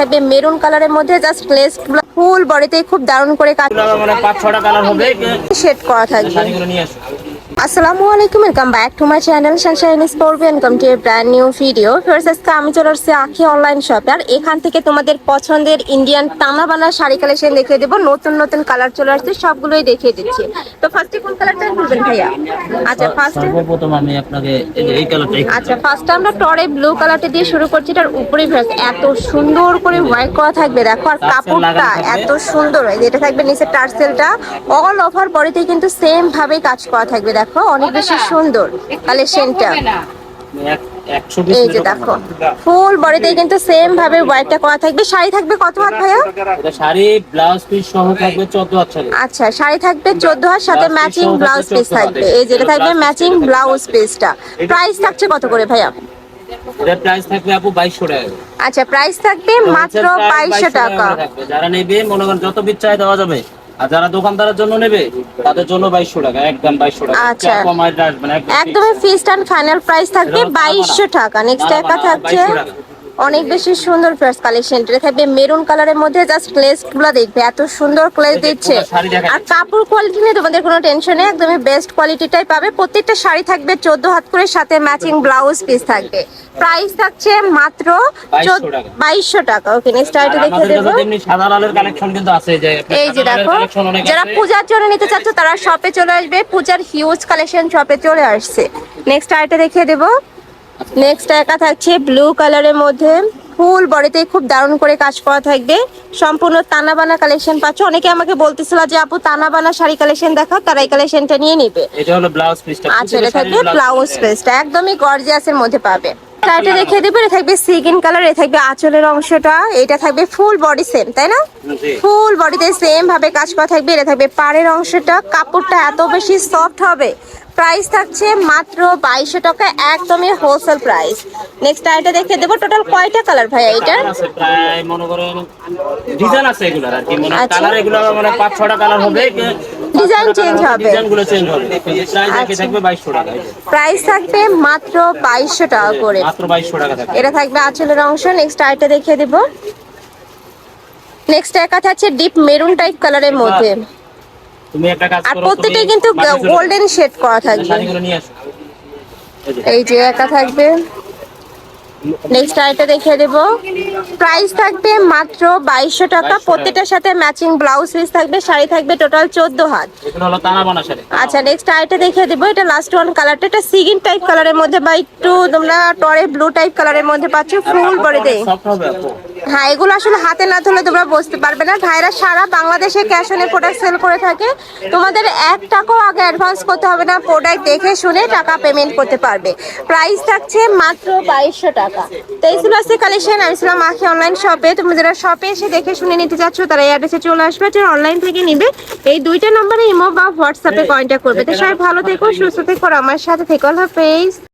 থাকবে মেরুন কালারের মধ্যে জাস্ট গ্লেস ফুল বডিতে খুব দারুণ করে কাজ মানে পাঁচ ছটা কালার হবে। শেড করা থাকবে। আসসালামু আলাইকুম welcome back to my channel sunshine sport welcome to a brand new video first আজকে আমি চলে আসছি আখি অনলাইন শপে আর এখান থেকে তোমাদের পছন্দের ইন্ডিয়ান টানা বানা শাড়ি কালেকশন দেখিয়ে দেবো। নতুন নতুন কালার চলে আসছে সবগুলোই দেখিয়ে দিচ্ছি। তো ফার্স্টে কোন কালারটা বলবেন ভাইয়া? আচ্ছা ফার্স্টে সর্বপ্রথম আমি আপনাকে এই কালারটাই আচ্ছা ফার্স্টে আমরা টরে ব্লু কালারটা দিয়ে শুরু করছি। এটার উপরে ভেস এত সুন্দর করে ওয়ার্ক করা থাকবে। দেখো আর কাপড়টা এত সুন্দর। এই যে এটা থাকবে নিচে টার্সেলটা। অল ওভার বডিতে কিন্তু সেম ভাবে কাজ করা থাকবে। দেখো অনেক বেশি সুন্দর কালেকশনটা একশো এই যে দেখো ফুল বডিতে কিন্তু সেম ভাবে ওয়ার্কটা করা থাকবে। শাড়ি থাকবে কত হাত ভাইয়া? এটা শাড়ি ব্লাউজ পিস সহ থাকবে চোদ্দ হাজার আচ্ছা শাড়ি থাকবে চোদ্দ হাত সাথে ম্যাচিং ব্লাউজ পিস থাকবে এই যেটা এটা থাকবে ম্যাচিং ব্লাউজ পিসটা প্রাইস থাকছে কত করে ভাইয়া? এটার প্রাইস থাকবে আপু বাইশশো টাকা আচ্ছা প্রাইস থাকবে মাত্র Wholesale 2200 টাকা যারা নেবে মনে করেন যত চাই দেওয়া যাবে আর যারা দোকানদারের জন্য নেবে তাদের জন্য বাইশশো টাকা একদম বাইশশো টাকা আচ্ছা। কমায় আসবে না একদম ফিক্সড অ্যান্ড ফাইনাল প্রাইস থাকবে বাইশশো টাকা নেক্সট টাকা থাকছে 2200 টাকা। অনেক বেশি সুন্দর ফার্স্ট কালেকশন। এটা থাকবে মেরুন কালারের মধ্যে জাস্ট ক্লেসগুলো দেখবে এত সুন্দর ক্লেস দিচ্ছে। আর। কাপড় কোয়ালিটি নিয়ে তোমাদের কোনো টেনশন নেই একদমই বেস্ট কোয়ালিটিটাই পাবে। প্রত্যেকটা শাড়ি থাকবে চোদ্দ হাত করে সাথে ম্যাচিং ব্লাউজ পিস থাকবে। প্রাইস থাকছে মাত্র 2200 টাকা। বাইশশো টাকা। ওকে নেক্সট আইটা দেখে দেবো। সাদা লালের কালেকশন কিন্তু আছে যে এই যে দেখো যারা পূজার জন্য নিতে চাচ্ছ তারা শপে চলে আসবে। পূজার হিউজ কালেকশন শপে চলে আসছে। নেক্সট আইটা দেখিয়ে দেবো। নেক্সট একা থাকছে ব্লু কালারের মধ্যে। ফুল বডিতে খুব দারুণ করে কাজ করা থাকবে। সম্পূর্ণ তানা বানা কালেকশন পাচ্ছ। অনেকে আমাকে বলতেছিল যে আপু তানা বানা শাড়ি কালেকশন দেখাও তারা এই কালেকশনটা নিয়ে নিবে? এটা হলো ব্লাউজ পিসটা আচ্ছা এটা থাকবে ব্লাউজ পেস্টটা একদমই গর্জিয়াসের মধ্যে পাবে। শাড়িটা দেখিয়ে দেবে এটা থাকবে সিগিন কালার এটা থাকবে আঁচলের অংশটা। এটা থাকবে ফুল বডি সেম তাই না। ফুল বডিতে সেম ভাবে কাজ করা থাকবে। এটা থাকবে পাড়ের অংশটা। কাপড়টা এত বেশি সফট হবে। প্রাইস থাকছে মাত্র বাইশশো টাকা একদমই হোলসেল প্রাইস নেক্সট আইটা দেখে দেবো টোটাল কয়টা কালার ভাইয়া এটা ডিজাইন আছে এগুলার আর কি মানে আচ্ছা। কালার এগুলো মানে পাঁচ ছটা কালার হবে Design change হবে। ডিজাইন চেঞ্জ হবে। প্রাইস আচ্ছা। থাকবে বাইশশো টাকা প্রাইস থাকবে মাত্র টাকা করে। মাত্র বাইশশো টাকা থাকবে। এটা থাকবে আঁচলের অংশ। নেক্সট আইটা দেখিয়ে দেব। নেক্সট ডিপ মেরুন টাইপ কালারের মধ্যে। তুমি একটা কাজ আর করো প্রত্যেকটাই কিন্তু। গোল্ডেন শেড করা থাকবে। শাড়িগুলো নিয়ে আসো। এই যে। একা থাকবে। নেক্সট আইটা দেখিয়ে দেব। প্রাইস থাকবে মাত্র বাইশশো টাকা। 2200 প্রত্যেকটার সাথে ম্যাচিং ব্লাউজ পিস থাকবে শাড়ি থাকবে টোটাল চোদ্দ হাত। এগুলো হলো তানা বানা শাড়ি। আচ্ছা নেক্সট আইটা দেখিয়ে দেবো। এটা লাস্ট ওয়ান কালারটা এটা সিগিন টাইপ কালারের মধ্যে বা একটু তোমরা টরে ব্লু টাইপ কালারের মধ্যে পাচ্ছ। ফুল বডিতে সফট হবে আপু। হ্যাঁ এগুলো আসলে হাতে না ধরলে তোমরা বুঝতে পারবে না। ভাইরা সারা বাংলাদেশে ক্যাশ অনে প্রোডাক্ট সেল করে থাকে। তোমাদের এক টাকাও আগে অ্যাডভান্স করতে হবে না প্রোডাক্ট দেখে শুনে টাকা পেমেন্ট করতে পারবে। প্রাইস থাকছে মাত্র বাইশশো টাকা। তো এই ছিল কালেকশন আমি ছিলাম আখি অনলাইন শপে তুমি যারা শপে এসে দেখে শুনে নিতে চাচ্ছ, তারা এই অ্যাড্রেসে চলে আসবে। যারা অনলাইন থেকে নিবে, এই দুইটা নম্বরে ইমো বা হোয়াটসঅ্যাপে কন্ট্যাক্ট করবে। তো সবাই ভালো থেকো, সুস্থ থেকো আমার সাথে থেকো। আল্লাহ হাফেজ।